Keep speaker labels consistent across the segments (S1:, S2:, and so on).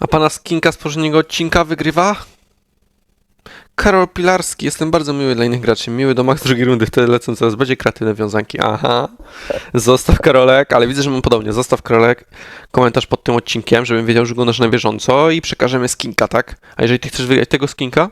S1: A pana skinka z poprzedniego odcinka wygrywa? Karol Pilarski, jestem bardzo miły dla innych graczy, miły do max drugiej rundy, wtedy lecą coraz bardziej kreatywne wiązanki. Aha, zostaw Karolek, ale widzę, że mam podobnie. Zostaw Karolek komentarz pod tym odcinkiem, żebym wiedział, że oglądasz na bieżąco i przekażemy skinka, tak? A jeżeli ty chcesz wygrać tego skinka,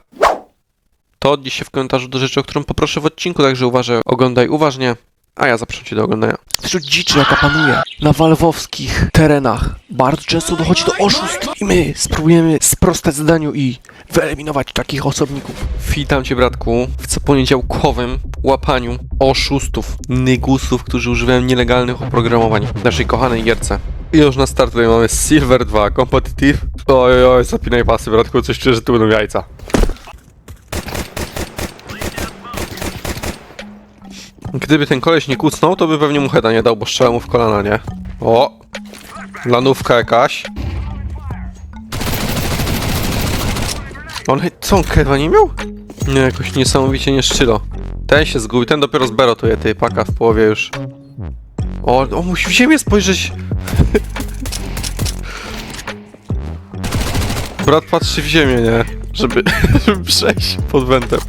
S1: to odnieś się w komentarzu do rzeczy, o którą poproszę w odcinku, także uważaj, oglądaj uważnie, a ja zapraszam cię do oglądania. Wśród dziczy, jaka panuje na walwowskich terenach, bardzo często dochodzi do oszustw i my spróbujemy sprostać zadaniu i wyeliminować takich osobników. Witam cię, bratku, w co poniedziałkowym łapaniu oszustów, nygusów, którzy używają nielegalnych oprogramowań w naszej kochanej gierce. I już na start tutaj mamy Silver 2 Competitive. Oj, oj, zapinaj pasy, bratku, coś czuję, że tu będą jajca. Gdyby ten koleś nie kucnął, to by pewnie mu heada nie dał, bo strzelał mu w kolana, nie? O! Lanówka jakaś. On, co on chyba nie miał? Nie, jakoś niesamowicie nie szczylo. Ten się zgubił, ten dopiero zberotuje, ty, paka w połowie już. O, on musi w ziemię spojrzeć. Brat patrzy w ziemię, nie? Żeby, żeby przejść pod wętem.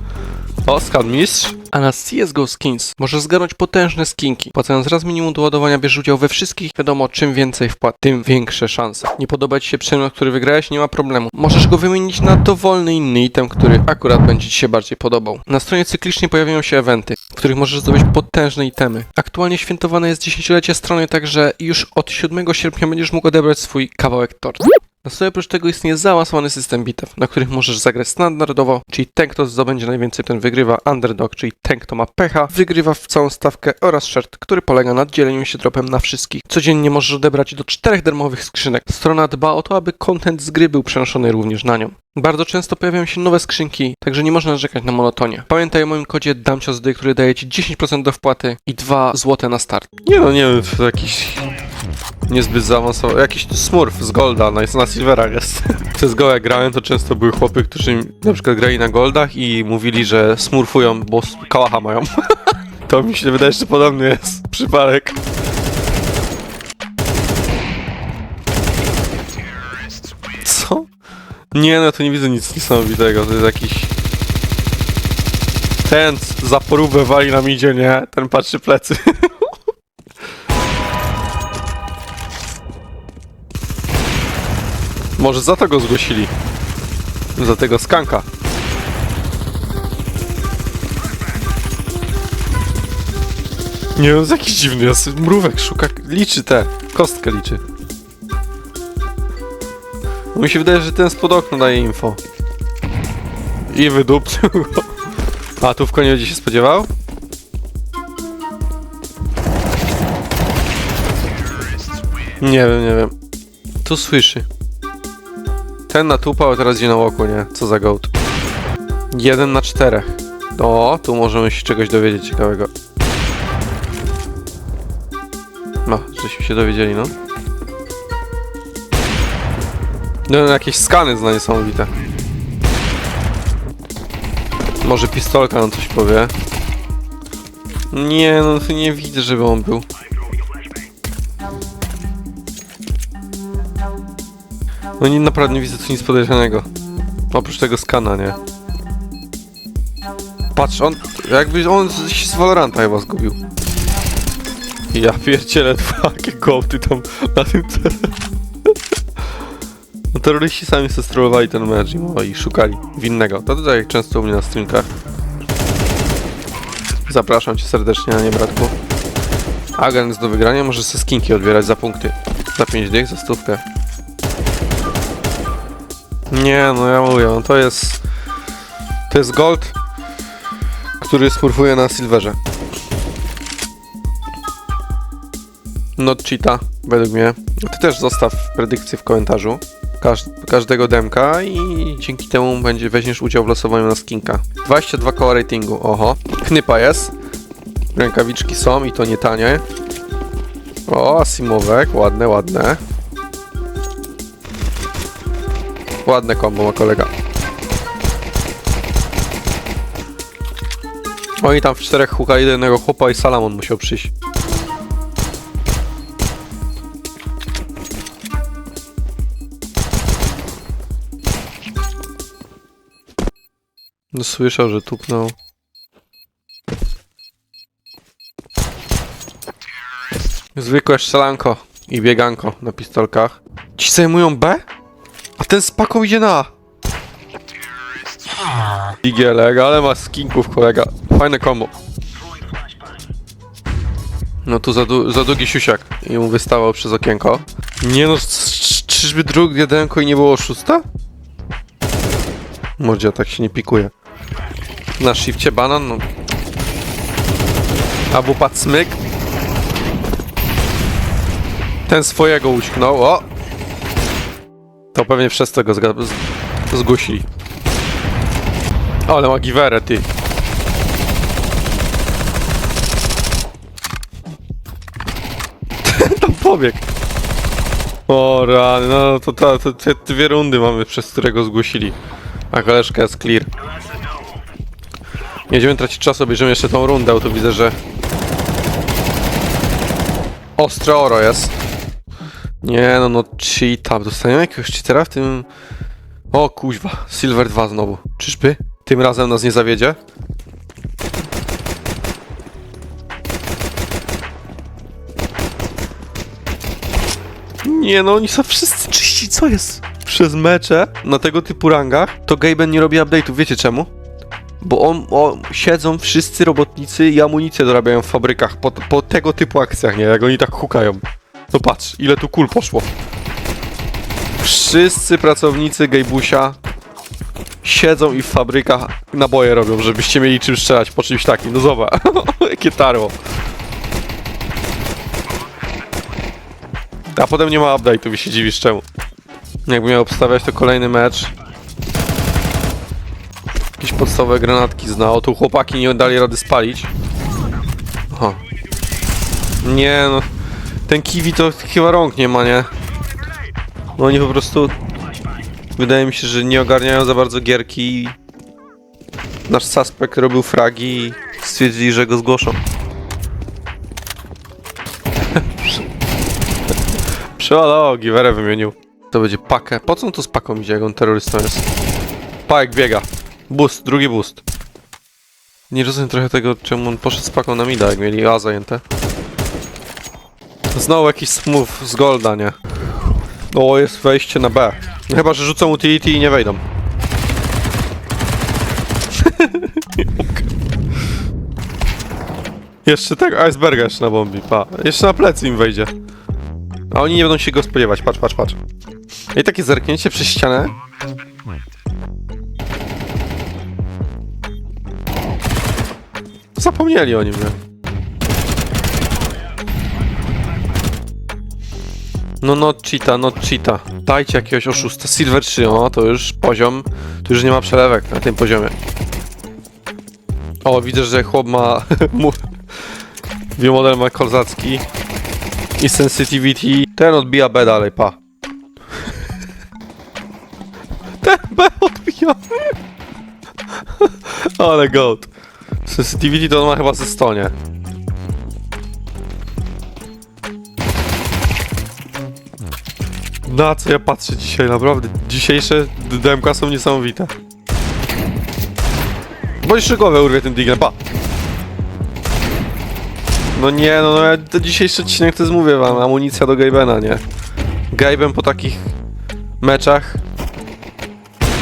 S1: O, skan mistrz. A na CSGO Skins możesz zgarnąć potężne skinki. Płacąc raz minimum do ładowania bierz udział we wszystkich. Wiadomo, czym więcej wpłat, tym większe szanse. Nie podoba Ci się przedmiot, który wygrałeś? Nie ma problemu. Możesz go wymienić na dowolny inny item, który akurat będzie Ci się bardziej podobał. Na stronie cyklicznie pojawiają się eventy, w których możesz zdobyć potężne itemy. Aktualnie świętowane jest dziesięciolecie strony, także już od 7 sierpnia będziesz mógł odebrać swój kawałek tortu. Na stole oprócz tego istnieje zaawansowany system bitew, na których możesz zagrać standardowo, czyli ten, kto zdobędzie najwięcej, ten wygrywa, underdog, czyli ten, kto ma pecha, wygrywa w całą stawkę oraz shard, który polega na dzieleniu się dropem na wszystkich. Codziennie możesz odebrać do czterech darmowych skrzynek. Strona dba o to, aby content z gry był przenoszony również na nią. Bardzo często pojawiają się nowe skrzynki, także nie można narzekać na monotonię. Pamiętaj o moim kodzie DAMCIOSDY, który daje Ci 10% do wpłaty i 2 zł na start. Nie no, nie wiem, to jakiś niezbyt zaawansowany. Jakiś smurf z Golda, na, na Silverach jest. Przez Go jak grałem, to często były chłopy, którzy na przykład grali na Goldach i mówili, że smurfują, bo kałacha mają. to mi się wydaje, że podobny jest przypadek. Co? Nie, no to nie widzę nic niesamowitego, to jest jakiś... Ten za porubę wali nam idzie, nie? Ten patrzy plecy. Może za to go zgłosili. Za tego skanka. Nie, jest jakiś dziwny, jest mrówek szuka, liczy te, kostkę liczy. Mi się wydaje, że ten spod okna daje info. I wydupcył go. A tu w konie będzie się spodziewał? Nie wiem, nie wiem. Tu słyszy. Ten natupał, a teraz idzie na łoku, nie? Co za gołd. Jeden na czterech. O, tu możemy się czegoś dowiedzieć ciekawego. No, żeśmy się dowiedzieli, no. No, jakieś skany zna niesamowite. Może pistolka nam coś powie. Nie, no nie widzę, żeby on był. No nie, naprawdę nie widzę tu nic podejrzanego. Oprócz tego skana, nie? Patrz, on... Jakby on się z Valoranta chyba zgubił. Ja pierdzielę dwa jakie gołty tam na tym celu. No terroryści sami sobie strollowali ten mecz i, szukali winnego. To tutaj jak często u mnie na streamkach. Zapraszam cię serdecznie na nie, bratku. Agent do wygrania, może se skinki odbierać za punkty. Za 5 dych, za stówkę. Nie, no ja mówię, no to jest... To jest gold, który smurfuje na silverze. Not cheata, według mnie. Ty też zostaw predykcję w komentarzu każ każdego demka i dzięki temu będzie weźmiesz udział w losowaniu na skinka. 22 koła ratingu, oho. Knypa jest. Rękawiczki są i to nie tanie. O, asimowek, ładne, ładne. Ładne kombo ma kolega. Oni tam w czterech hukali jednego chłopa i Salamon musiał przyjść. No słyszał, że tupnął. Zwykłe strzelanko i bieganko na pistolkach. Ci zajmują B? A ten z paką idzie na. Igielek, ale ma skinków kolega. Fajne komo. No tu za, za długi siusiak i mu wystawał przez okienko. Nie no, czyżby drugie jedenko i nie było szósta? Mordzia tak się nie pikuje. Na shifcie banan, no. Albo pad smyk. Ten swojego uśknął, o! To pewnie przez to go zga- z- zgłosili. Ale ma giwerę, ty. Tam pobieg. O rany, no to, to, to te dwie rundy mamy, przez którego zgłosili. A koleżka jest clear. Nie będziemy tracić czasu, bierzemy jeszcze tą rundę, bo tu widzę, że... Ostre oro jest. Nie no, no cheata. Dostaniemy jakiegoś cheatera w tym... O kuźwa, Silver 2 znowu. Czyżby? Tym razem nas nie zawiedzie? Nie no, oni są wszyscy czyści, co jest? Przez mecze na tego typu rangach to Gaben nie robi update'ów, wiecie czemu? Bo on, o, siedzą wszyscy robotnicy i amunicję dorabiają w fabrykach po, po tego typu akcjach, nie? Jak oni tak hukają. No patrz, ile tu kul poszło. Wszyscy pracownicy Gejbusia siedzą i w fabrykach naboje robią, żebyście mieli czym strzelać po czymś takim. No zobacz, jakie tarło. A potem nie ma update'ów i się dziwisz czemu. Jakby miał obstawiać to kolejny mecz. Jakieś podstawowe granatki znał. Tu chłopaki nie dali rady spalić. Aha. Nie no. Ten kiwi to chyba rąk nie ma, nie? No oni po prostu... Wydaje mi się, że nie ogarniają za bardzo gierki. Nasz suspekt robił fragi i stwierdzili, że go zgłoszą. Przeładował, giwerę wymienił. To będzie pakę. Po co on tu z paką idzie, jak on terrorystą jest? Pajek biega. Boost, drugi boost. Nie rozumiem trochę tego, czemu on poszedł z paką na mida, jak mieli A zajęte. Znowu jakiś smooth z golda, nie? O, jest wejście na B. Chyba, że rzucą utility i nie wejdą. Jeszcze tego iceberga jeszcze na bombi, pa. Jeszcze na plecy im wejdzie. A oni nie będą się go spodziewać, patrz, patrz, patrz. I takie zerknięcie przez ścianę. Zapomnieli o nim, nie? No no cheata, no cheata. Dajcie jakiegoś oszusta. Silver 3, o to już poziom, tu już nie ma przelewek na tym poziomie. O, widzę, że chłop ma... mu- View model ma kozacki. I sensitivity. Ten odbija B dalej, pa. Ten B odbija. Ale goat. Sensitivity to on ma chyba ze 100, nie? Na co ja patrzę dzisiaj, naprawdę. Dzisiejsze DMK są niesamowite. Jeszcze głowę urwie tym diglem, pa! No nie, no, no ja to dzisiejszy odcinek to jest, mówię wam, amunicja do Gabena, nie? Gaben po takich meczach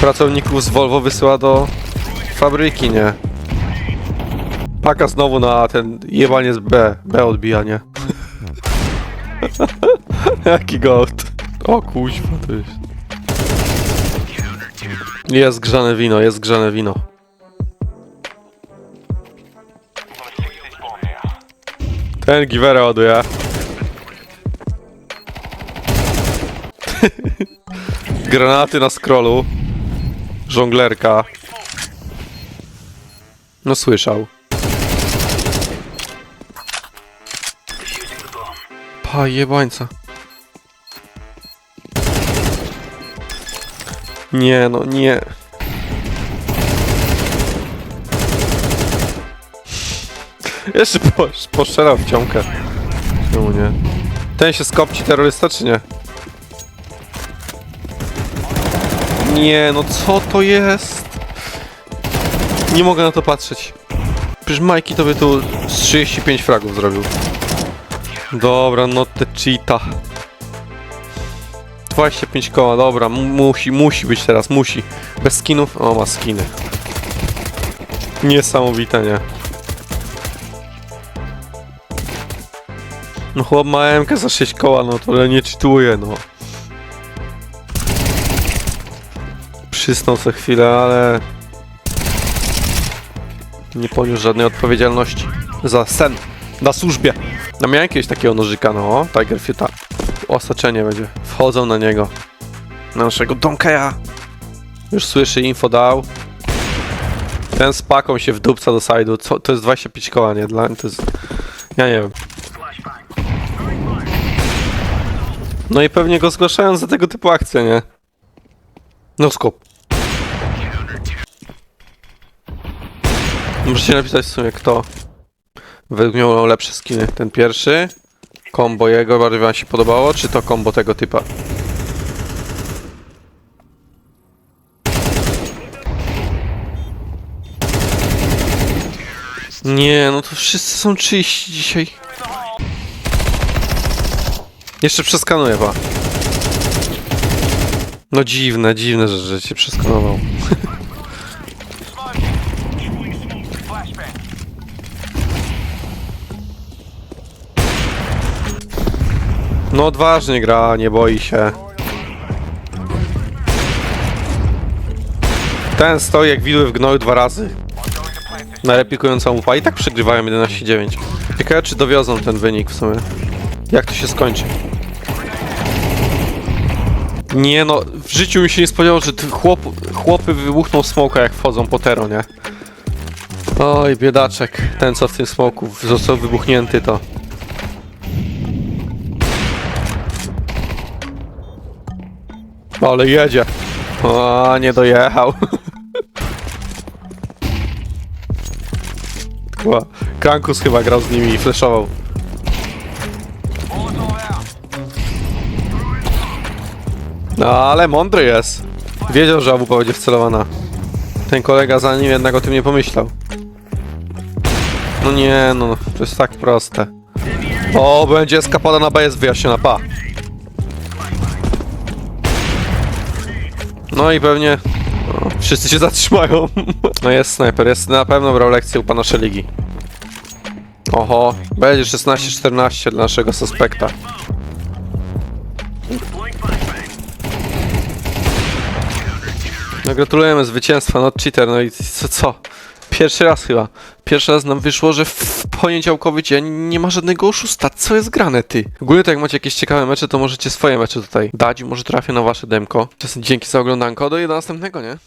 S1: pracowników z Volvo wysyła do fabryki, nie? Paka znowu na ten jebanie z B, B odbijanie. Jaki gold. O kuźwa, to jest. Jest grzane wino, jest grzane wino. Ten giwerę ładuje. Granaty na scrollu. Żonglerka. No słyszał. Pa jebańca. Nie no, nie. Jeszcze po, poszczelał w ciąkę. Czemu nie? Ten się skopci terrorysta, czy nie? Nie, no co to jest? Nie mogę na to patrzeć. Przecież Majki to by tu z 35 fragów zrobił. Dobra, no te cheata. 25 koła, dobra, mu- musi, musi być teraz, musi. Bez skinów? O, ma skiny. Niesamowite, nie? No chłop ma MK za 6 koła, no to nie czytuje, no. Przysnął co chwilę, ale... Nie poniósł żadnej odpowiedzialności za sen na służbie. No miałem jakiegoś takiego nożyka, no, Tiger Fiuta. Osaczenie będzie. Wchodzą na niego. Na naszego Donkeya. Już słyszy, info dał. Ten z paką się wdupca do side'u. Co, to jest 25 koła, nie? Dla to jest... Ja nie wiem. No i pewnie go zgłaszają za tego typu akcje, nie? No skop. Możecie napisać w sumie kto według mnie lepsze skiny. Ten pierwszy, kombo jego bardziej wam się podobało, czy to kombo tego typa? Nie, no to wszyscy są czyści dzisiaj. Jeszcze przeskanuję, pa. No dziwne, dziwne, że, że cię przeskanował. No odważnie gra, nie boi się. Ten stoi jak widły w gnoju dwa razy. Na repikującą upa i tak przegrywają 11-9. Ciekawe czy dowiozą ten wynik w sumie. Jak to się skończy? Nie no, w życiu mi się nie spodziewało, że chłop, chłopy wybuchną smoka jak wchodzą po nie? Oj, biedaczek. Ten co w tym smoku został wybuchnięty to. Ale jedzie. O, nie dojechał. Chyba Krankus chyba grał z nimi i flashował. No ale mądry jest. Wiedział, że AWP będzie wcelowana. Ten kolega za nim jednak o tym nie pomyślał. No nie, no to jest tak proste. O, będzie eskapada na B jest wyjaśniona, pa. No i pewnie o, wszyscy się zatrzymają. No jest snajper, jest na pewno brał lekcję u pana Szeligi. Oho, będzie 16-14 dla naszego suspekta. No gratulujemy zwycięstwa, no cheater, no i co, co? Pierwszy raz chyba. Pierwszy raz nam wyszło, że w poniedziałkowy dzień nie ma żadnego oszusta. Co jest grane, ty? Ogólnie to jak macie jakieś ciekawe mecze, to możecie swoje mecze tutaj dać. Może trafię na wasze demko. Czasem dzięki za oglądanko. Do następnego, nie?